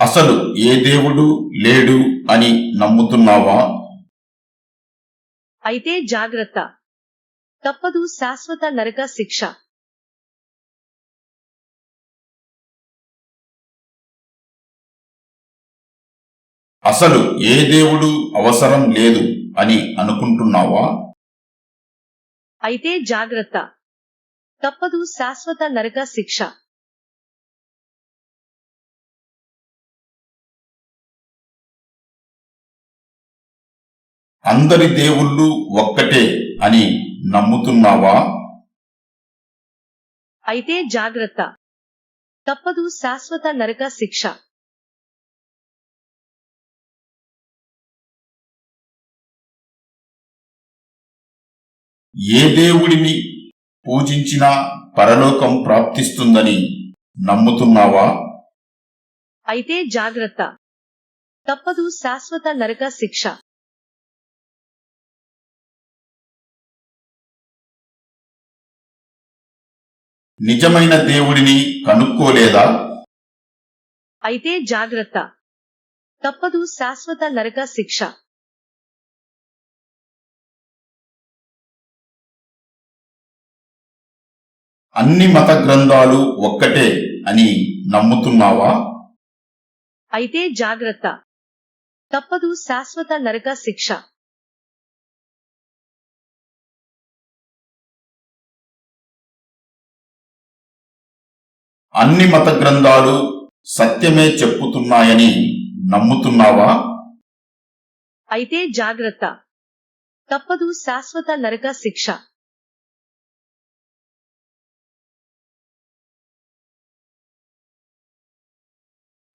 అసలు ఏ దేవుడు లేడు అని నమ్ముతున్నావా? అయితే జాగ్రత్త. తప్పదు శాశ్వత నరక శిక్ష. అసలు ఏ దేవుడు అవసరం లేదు అని అనుకుంటున్నావా? అయితే జాగ్రత్త. తప్పదు శాశ్వత నరక శిక్ష. అందరి దేవుళ్ళు ఒక్కటే అని నమ్ముతున్నావా? అయితే జాగ్రత్త. తప్పదు శాశ్వత నరక శిక్ష. ఏ దేవుడిని పూజించినా పరలోకం ప్రాప్తిస్తుందని నమ్ముతున్నావా? అయితే జాగ్రత్త. తప్పదు శాశ్వత నరక శిక్ష. నిజమైన దేవుడిని కనుక్కోలేదా? అయితే జాగ్రత్త. తప్పదు శాశ్వత నరక శిక్ష. అన్ని మత గ్రంథాలు ఒక్కటే అని నమ్ముతున్నావా? అయితే జాగ్రత్త. తప్పదు శాశ్వత నరక శిక్ష. అన్ని మత గ్రంథాలు సత్యమే చెప్పుతున్నాయని నమ్ముతున్నావా? అయితే జాగ్రత్త. తప్పదు శాశ్వత నరక శిక్ష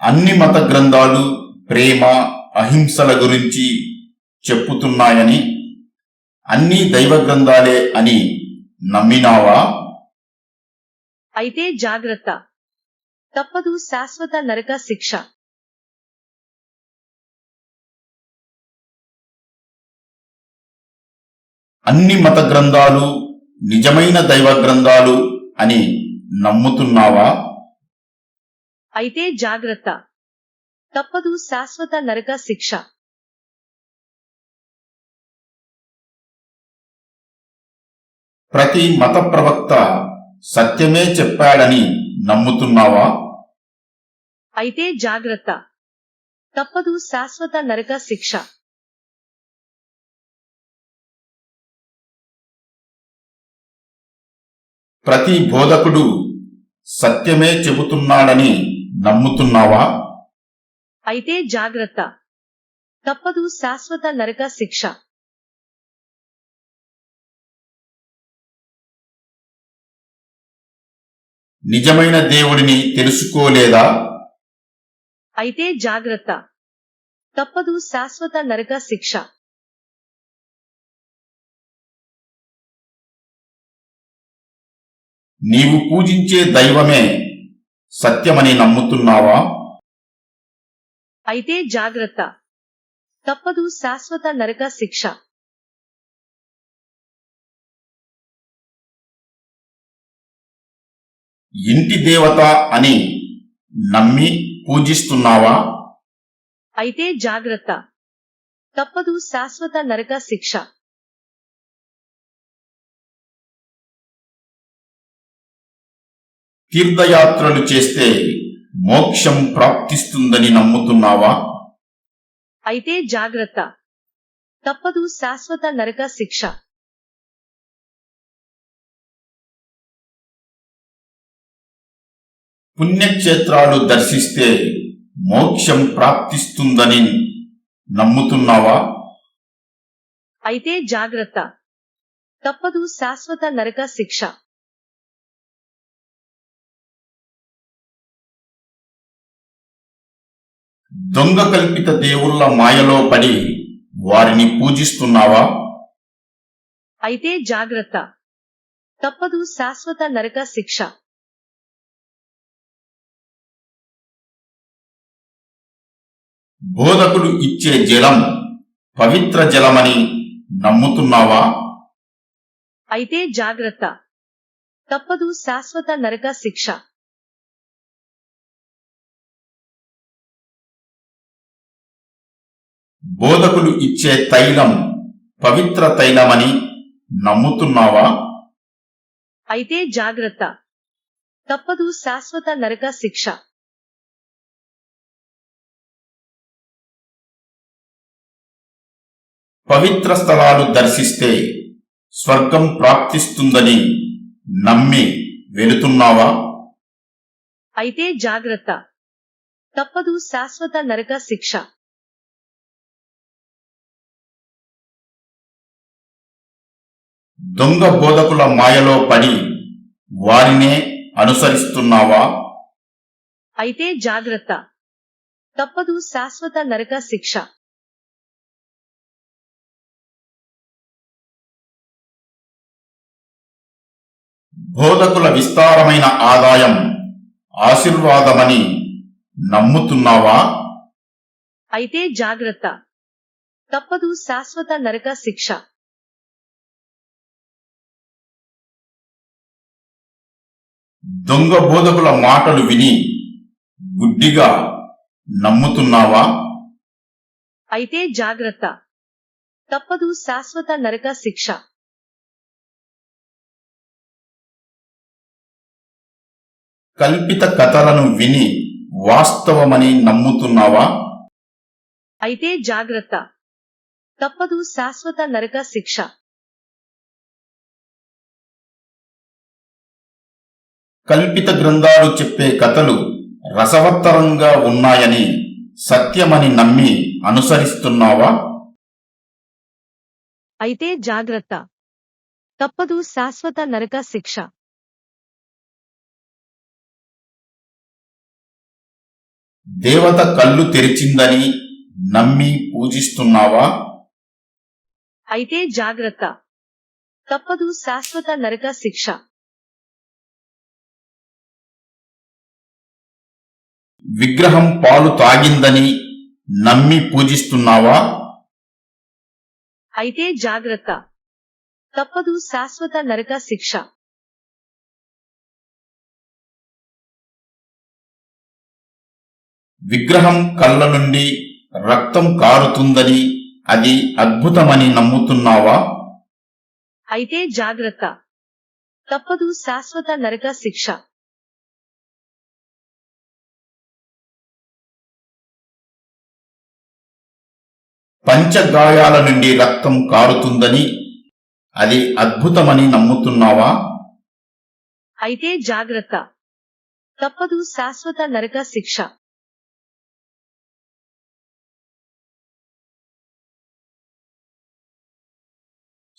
అన్ని మత గ్రంథాలు ప్రేమ అహింసల గురించి చెప్పుతున్నాయని అన్ని దైవ గ్రంథాలే అని నమ్మినావా? అయితే జాగ్రత్త. తప్పదు శాశ్వత నరక శిక్ష. అన్ని మత గ్రంథాలు నిజమైన దైవ గ్రంథాలు అని నమ్ముతున్నావా? అయితే జాగ్రత్త. తప్పదు శాశ్వత నరక శిక్ష. ప్రతి మత ప్రవక్త సత్యమే చెప్పాడని నమ్ముతున్నావా? అయితే జాగ్రత్త. తప్పదు శాశ్వత నరక శిక్ష. ప్రతి బోధకుడు సత్యమే చెబుతున్నాడని నమ్ముతున్నావా? అయితే జాగ్రత్త. తప్పదు శాశ్వత నరక శిక్ష. నిజమైన దేవుడిని తెలుసుకోలేదా? అయితే జాగ్రత్త. తప్పదు శాశ్వత నరక శిక్ష. నీవు పూజించే దైవమే సత్యమని నమ్ముతున్నావా? అయితే జాగ్రత్త. తప్పదు శాశ్వత నరక శిక్ష. ఇంటి దేవత అని నమ్మి పూజిస్తున్నావా? అయితే జాగ్రత్త. తప్పదు శాశ్వత నరక శిక్ష. తీర్థయాత్రలు చేస్తే మోక్షం ప్రాప్తిస్తుందని నమ్ముతున్నావా? అయితే జాగ్రత్త. తప్పదు శాశ్వత నరక శిక్ష. పుణ్యక్షేత్రాలు దర్శిస్తే మోక్షం ప్రాప్తిస్తుందని నమ్ముతున్నావా? అయితే జాగ్రత్త. తప్పదు శాశ్వత నరక శిక్ష. దొంగ కల్పిత దేవుళ్ళ మాయలో పడి వారిని పూజిస్తున్నావా? అయితే జాగ్రత్త. తప్పదు శాశ్వత నరక శిక్ష. బోధకుడు ఇచ్చే జలం పవిత్ర జలమని నమ్ముతున్నావా? అయితే జాగ్రత్త. తప్పదు శాశ్వత నరక శిక్ష. బోధకులు ఇచ్చే తైలం పవిత్ర తైలమని నమ్ముతున్నావా? అయితే జాగ్రత్త. తప్పదు శాశ్వత నరక శిక్ష. పవిత్ర స్థలాలు దర్శిస్తే స్వర్గం ప్రాప్తిస్తుందని నమ్మి వెళుతున్నావా? అయితే జాగ్రత్త. తప్పదు శాశ్వత నరక శిక్ష. దొంగ బోధకుల మాయలో పడి వారినే అనుసరిస్తున్నావా? అయితే జాగ్రత్త. తప్పదు శాశ్వత నరక శిక్ష. బోధకుల విస్తారమైన ఆదాయం ఆశీర్వాదమని నమ్ముతున్నావా? అయితే జాగ్రత్త. తప్పదు శాశ్వత నరక శిక్ష. దొంగ బోధకుల మాటలు విని గుడ్డిగా నమ్ముతున్నావా? అయితే జాగ్రత్త. తప్పదు శాశ్వత నరక శిక్ష. కల్పిత కథలను విని వాస్తవమని నమ్ముతున్నావా? అయితే జాగ్రత్త. తప్పదు శాశ్వత నరక శిక్ష. కల్పిత గ్రంథాలు చెప్పే కథలు రసవత్తరంగా ఉన్నాయని సత్యమని నమ్మి అనుసరిస్తున్నావా? అయితే జాగ్రత్త. తప్పదు శాశ్వత నరక శిక్ష. దేవత కళ్ళు తెరిచిందని నమ్మి పూజిస్తున్నావా? అయితే జాగ్రత్త. తప్పదు శాశ్వత నరక శిక్ష. విగ్రహం పాలు తాగిందని నమ్మి పూజిస్తున్నావా? అయితే జాగ్రత్త. తప్పదు శాశ్వత నరక శిక్ష. విగ్రహం కళ్ళ నుండి రక్తం కారుతుందని అది అద్భుతమని నమ్ముతున్నావా? అయితే జాగ్రత్త. తప్పదు శాశ్వత నరక శిక్ష. పంచగాయాల నుండి రక్తం కారుతుందని అది అద్భుతమని నమ్ముతున్నావా? అయితే జాగ్రత్త. తప్పదు శాశ్వత నరక శిక్ష.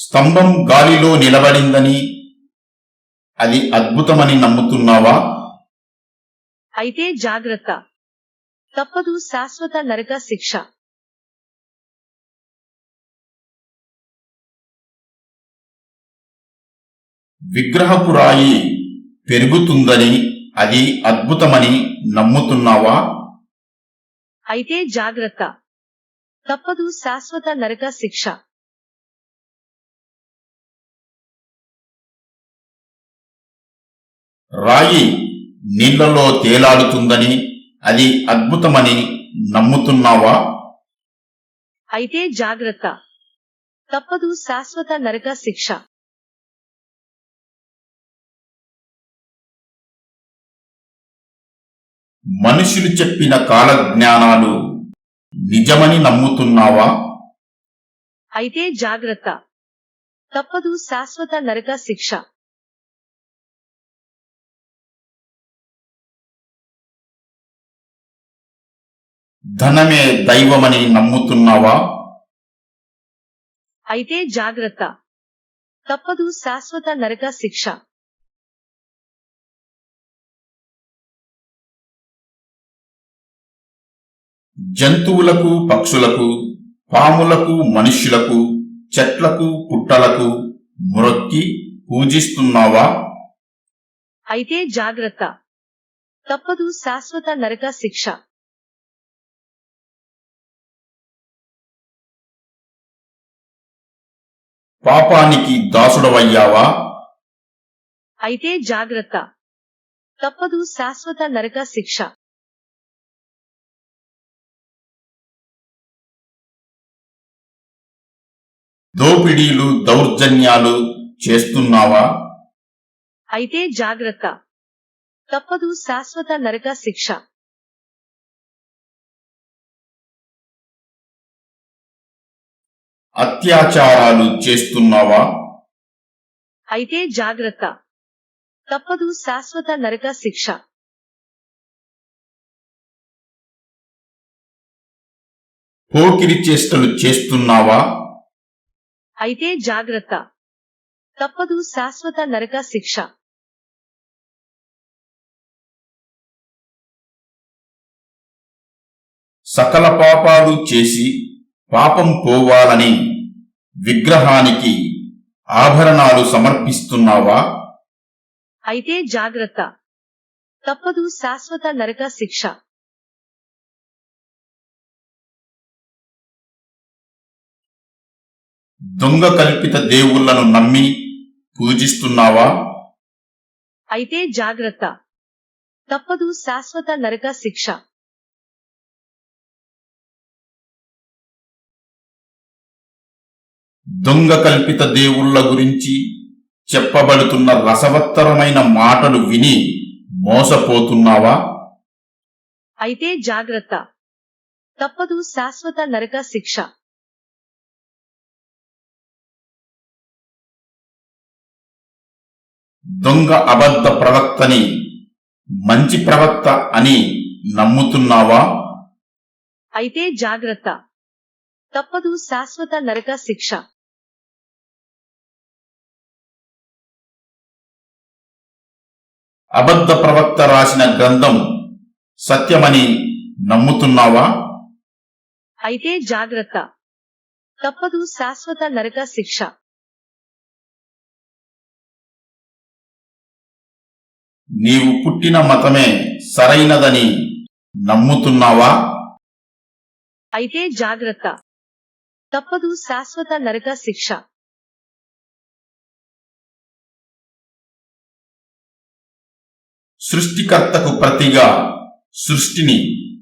స్తంభం గాలిలో నిలబడిందని అది అద్భుతమని నమ్ముతున్నావా? అయితే జాగ్రత్త. తప్పదు శాశ్వత నరక శిక్ష. విగ్రహపు రాయి పెరుగుతుందని అది అద్భుతమని నమ్ముతున్నావా? అయితే జాగ్రత్త. తప్పదు శాశ్వత నరక శిక్ష. రాయి నీళ్ళలో తేలాడుతుందని అది అద్భుతమని నమ్ముతున్నావా? అయితే జాగ్రత్త. తప్పదు శాశ్వత నరక శిక్ష. మనుషులు చెప్పిన కాలజ్ఞానాలు నిజమని నమ్ముతున్నావా? అయితే జాగ్రత్త. తప్పదు శాశ్వత నరక శిక్ష. ధనమే దైవమని నమ్ముతున్నావా? అయితే జాగ్రత్త. తప్పదు శాశ్వత నరక శిక్ష. జంతువులకు పక్షులకు పాములకు మనుష్యులకు చెట్లకు పుట్టలకు మొరొక్కి పూజిస్తున్నావా? అయితే జాగ్రత్త. తప్పదు శాశ్వత నరక శిక్ష. పాపానికి దాసుడవయ్యావా? అయితే జాగ్రత్త. తప్పదు శాశ్వత నరక శిక్ష. దోపిడీలు దౌర్జన్యాలు చేస్తున్నావా? అయితే జాగ్రత్త. తప్పదు శాశ్వత నరక శిక్ష. అత్యాచారాలు చేస్తున్నావా? అయితే జాగ్రత్త. తప్పదు శాశ్వత నరక శిక్ష. పోకిరి చేష్టలు చేస్తున్నావా? అయితే జాగ్రత్త. తప్పదు శాశ్వత నరక శిక్ష. సకల పాపాలు చేసి పాపం పోవాలని విగ్రహానికి ఆభరణాలు సమర్పిస్తున్నావా? అయితే జాగ్రత్త. తప్పదు శాశ్వత నరక శిక్ష. దొంగ కల్పిత దేవుళ్ళను నమ్మి పూజిస్తున్నావా? అయితే జాగ్రత్త. తప్పదు శాశ్వత నరక శిక్ష. దొంగ కల్పిత దేవుళ్ళ గురించి చెప్పబడుతున్న రసవత్తరమైన మాటలు విని మోసపోతున్నావా? అయితే జాగ్రత్త. తప్పదు శాశ్వత నరక శిక్ష. దొంగ అబద్ధ ప్రవక్తని మంచి ప్రవక్త అని నమ్ముతున్నావా? అయితే జాగ్రత్త. తప్పదు శాశ్వత నరక శిక్ష. అబద్ధ ప్రవక్త రాసిన గ్రంథం సత్యమని నమ్ముతున్నావా? అయితే జాగ్రత్త. తప్పదు శాశ్వత నరక శిక్ష. నీవు పుట్టిన మతమే సరైనదని నమ్ముతున్నావా? అయితే జాగ్రత్త. తప్పదు శాశ్వత నరక శిక్ష. సృష్టికర్తకు ప్రతిగా సృష్టిని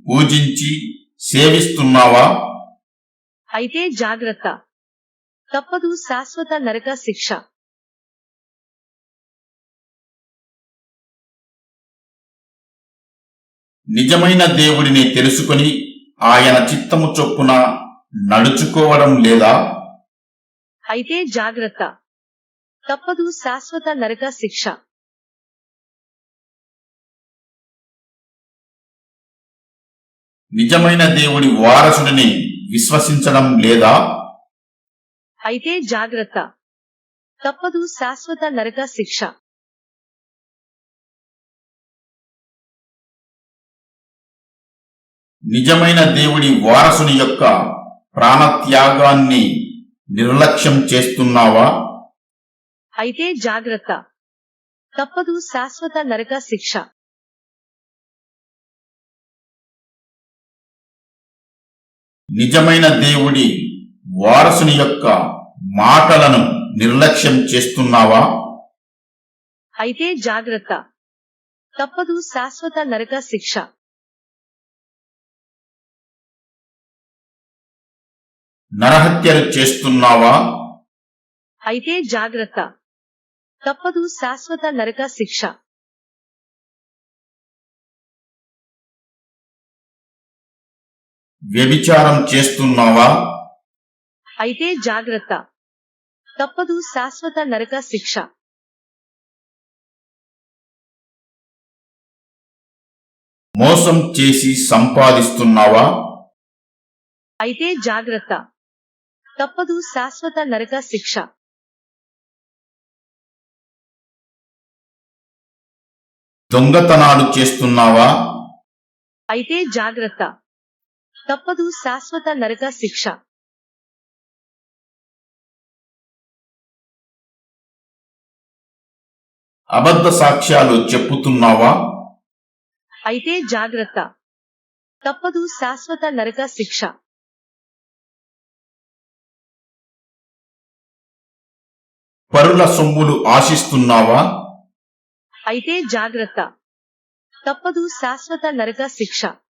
పూజించి సేవిస్తున్నావా? అయితే జాగ్రత్త. తప్పదు శాశ్వత నరక శిక్ష. నిజమైన దేవుడిని తెలుసుకొని ఆయన చిత్తము చొప్పున నడుచుకోవడం లేదా? అయితే జాగ్రత్త. తప్పదు శాశ్వత నరక శిక్ష. నిజమైన దేవుడి వారసుడిని విశ్వసించడం లేదా? అయితే జాగ్రత్త. తప్పదు శాశ్వత నరక శిక్ష. నిజమైన దేవుడి వారసుని యొక్క ప్రాణత్యాగాన్ని నిర్లక్ష్యం చేస్తున్నావా? అయితే జాగ్రత్త. తప్పదు శాశ్వత నరక శిక్ష. నిజమైన దేవుడి వారసుని యొక్క మాటలను నిర్లక్ష్యం చేస్తున్నావా? అయితే జాగ్రత్త. తప్పదు శాశ్వత నరక శిక్ష. నరహత్యలు చేస్తున్నావా? అయితే జాగ్రత్త. తప్పదు శాశ్వత నరక శిక్ష. వ్యభిచారం చేస్తున్నావా? అయితే జాగ్రత్త. తప్పదు శాశ్వత నరక శిక్ష. మోసం చేసి సంపాదిస్తున్నావా? అయితే జాగ్రత్త. తప్పదు శాశ్వత నరక శిక్ష. దొంగతనాలు చేస్తున్నావా? అయితే జాగ్రత్త. తప్పదు శాశ్వత నరక శిక్ష. అబద్ధ సాక్ష్యాలు చెప్పుతున్నావా? అయితే జాగ్రత్త. తప్పదు శాశ్వత నరక శిక్ష. పరుల సొమ్ములు ఆశిస్తున్నావా? అయితే జాగ్రత్త. తప్పదు శాశ్వత నరక శిక్ష.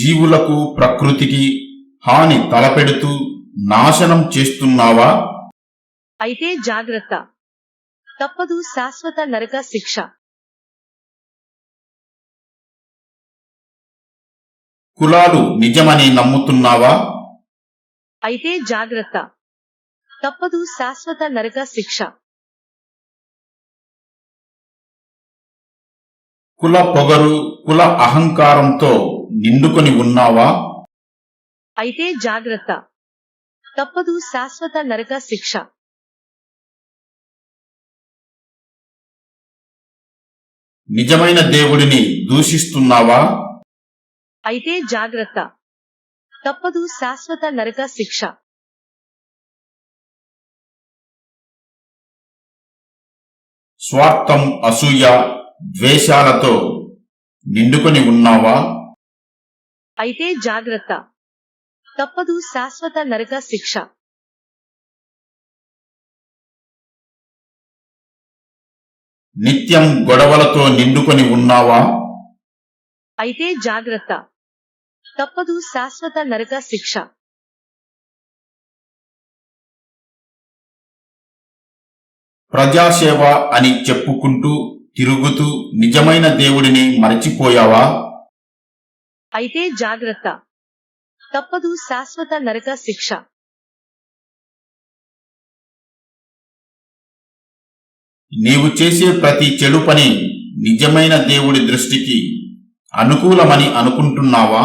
జీవులకు ప్రకృతికి హాని తలపెడుతూ నాశనం చేస్తున్నావా? అయితే జాగ్రత్త. తప్పదు శాశ్వత నరక శిక్ష కులాలు నిజమని నమ్ముతున్నావా? అయితే జాగ్రత్త. తప్పదు శాశ్వత నరక శిక్ష కుల పొగరు కుల అహంకారంతో నిండుకొని ఉన్నావా? అయితే జాగ్రత్త. తప్పదు శాశ్వత నరక శిక్ష. నిజమైన దేవుడిని దూషిస్తున్నావా? అయితే జాగ్రత్త. తప్పదు శాశ్వత నరక శిక్ష. స్వార్థం అసూయ ద్వేషాలతో నిండుకొని ఉన్నావా? అయితే జాగ్రత్త. తప్పదు శాశ్వత నరక శిక్ష. నిత్యం గొడవలతో నిండుకొని ఉన్నావా? అయితే జాగ్రత్త. తప్పదు శాశ్వత నరక శిక్ష. ప్రజాసేవ అని చెప్పుకుంటూ తిరుగుతూ నిజమైన దేవుడిని మరచిపోయావా? అయితే జాగ్రత్త. తప్పదు శాశ్వత నరక శిక్ష. నీవు చేసే ప్రతి చెడు పని నిజమైన దేవుడి దృష్టికి అనుకూలమని అనుకుంటున్నావా?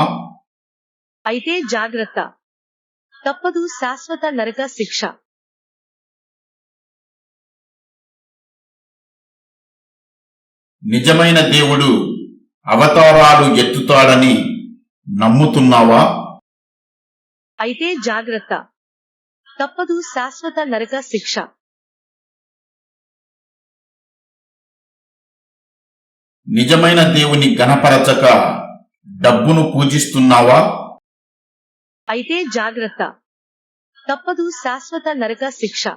అయితే జాగ్రత్త. తప్పదు శాశ్వత నరక శిక్ష. నిజమైన దేవుడు అవతారాలు ఎత్తుతాడని నమ్ముతున్నావా? అయితే జాగ్రత్త. తప్పదు శాశ్వత నరక శిక్ష. నిజమైన దేవుని గణపరచక డబ్బును పూజిస్తున్నావా? అయితే జాగ్రత్త. తప్పదు శాశ్వత నరక శిక్ష.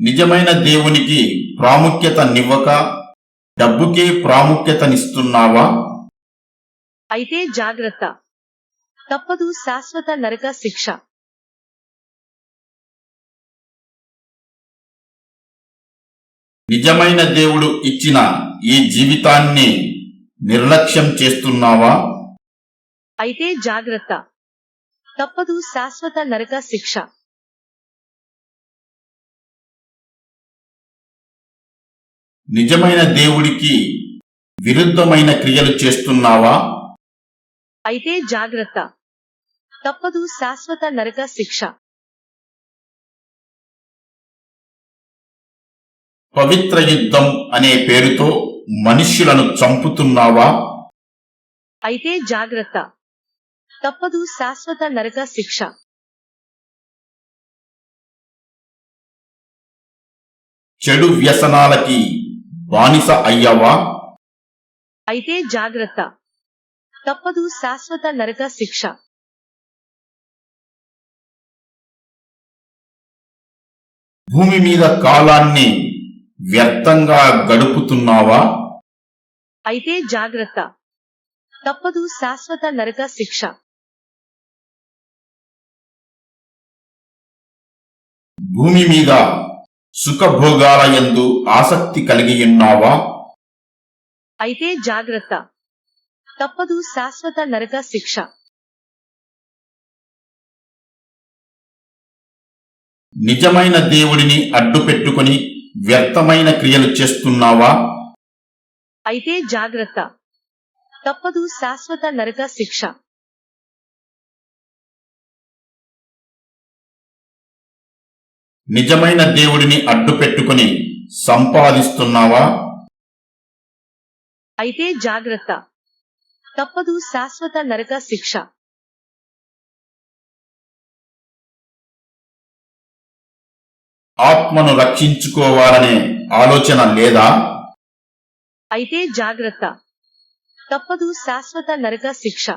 నిజమైన దేవునికి ప్రాముఖ్యతనివ్వక డబ్బుకే ప్రాముఖ్యతనిస్తున్నావా? అయితే జాగ్రత్త. తప్పదు శాశ్వత నరక శిక్ష నిజమైన దేవుడు ఇచ్చిన ఈ జీవితాన్ని నిర్లక్ష్యం చేస్తున్నావా? అయితే జాగ్రత్త. తప్పదు శాశ్వత నరక శిక్ష నిజమైన దేవుడికి విరుద్ధమైన క్రియలు చేస్తున్నావా? అయితే జాగ్రత్త. తప్పదు శాశ్వత నరక శిక్ష. పవిత్ర యుద్ధం అనే పేరుతో మనుష్యులను చంపుతున్నావా? అయితే జాగ్రత్త. తప్పదు శాశ్వత నరక శిక్ష. చెడు వ్యసనాలకి బానిస అయ్యావా? అయితే జాగ్రత్త. తప్పదు శాశ్వత నరక శిక్ష. భూమి మీద కాలాన్ని వ్యర్థంగా గడుపుతున్నావా? అయితే జాగ్రత్త. తప్పదు శాశ్వత నరక శిక్ష. భూమి మీద సుఖభోగాల యందు ఆసక్తి కలిగి ఉన్నావా అయితే జాగ్రత్త. తప్పదు శాశ్వత నరక శిక్ష నిజమైన దేవుడిని అడ్డు పెట్టుకుని వ్యర్థమైన క్రియలు చేస్తున్నావా? అయితే జాగ్రత్త. తప్పదు శాశ్వత నరక శిక్ష నిజమైన దేవుడిని అడ్డు పెట్టుకుని సంపాదిస్తున్నావా? అయితే జాగ్రత్త. తప్పదు శాశ్వత నరక శిక్ష. ఆత్మను రక్షించుకోవాలనే ఆలోచన లేదా? అయితే జాగ్రత్త. తప్పదు శాశ్వత నరక శిక్ష.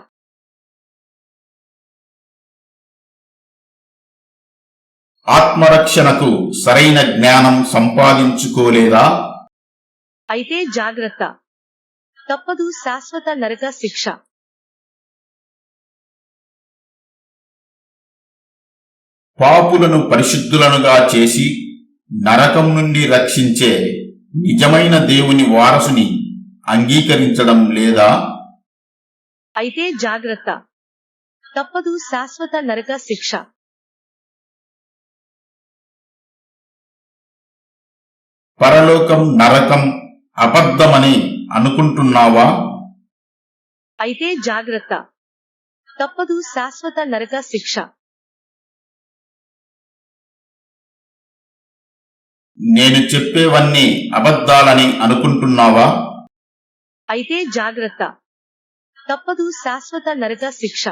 ఆత్మరక్షణకు సరైన జ్ఞానం సంపాదించుకోలేదా? అయితే జాగ్రత్త. తప్పదు శాశ్వత నరక శిక్ష. పాపులను పరిశుద్ధులనుగా చేసి నరకం నుండి రక్షించే నిజమైన దేవుని వారసుని అంగీకరించడం లేదా? అయితే జాగ్రత్త. తప్పదు శాశ్వత నరక శిక్ష. పరలోకం నరకం అబద్ధమని అనుకుంటున్నావా? అయితే జాగ్రత్త. తప్పదు శాశ్వత నరక శిక్ష. నేను చెప్పేవన్నీ అబద్ధాలని అనుకుంటున్నావా? అయితే జాగ్రత్త. తప్పదు శాశ్వత నరక శిక్ష.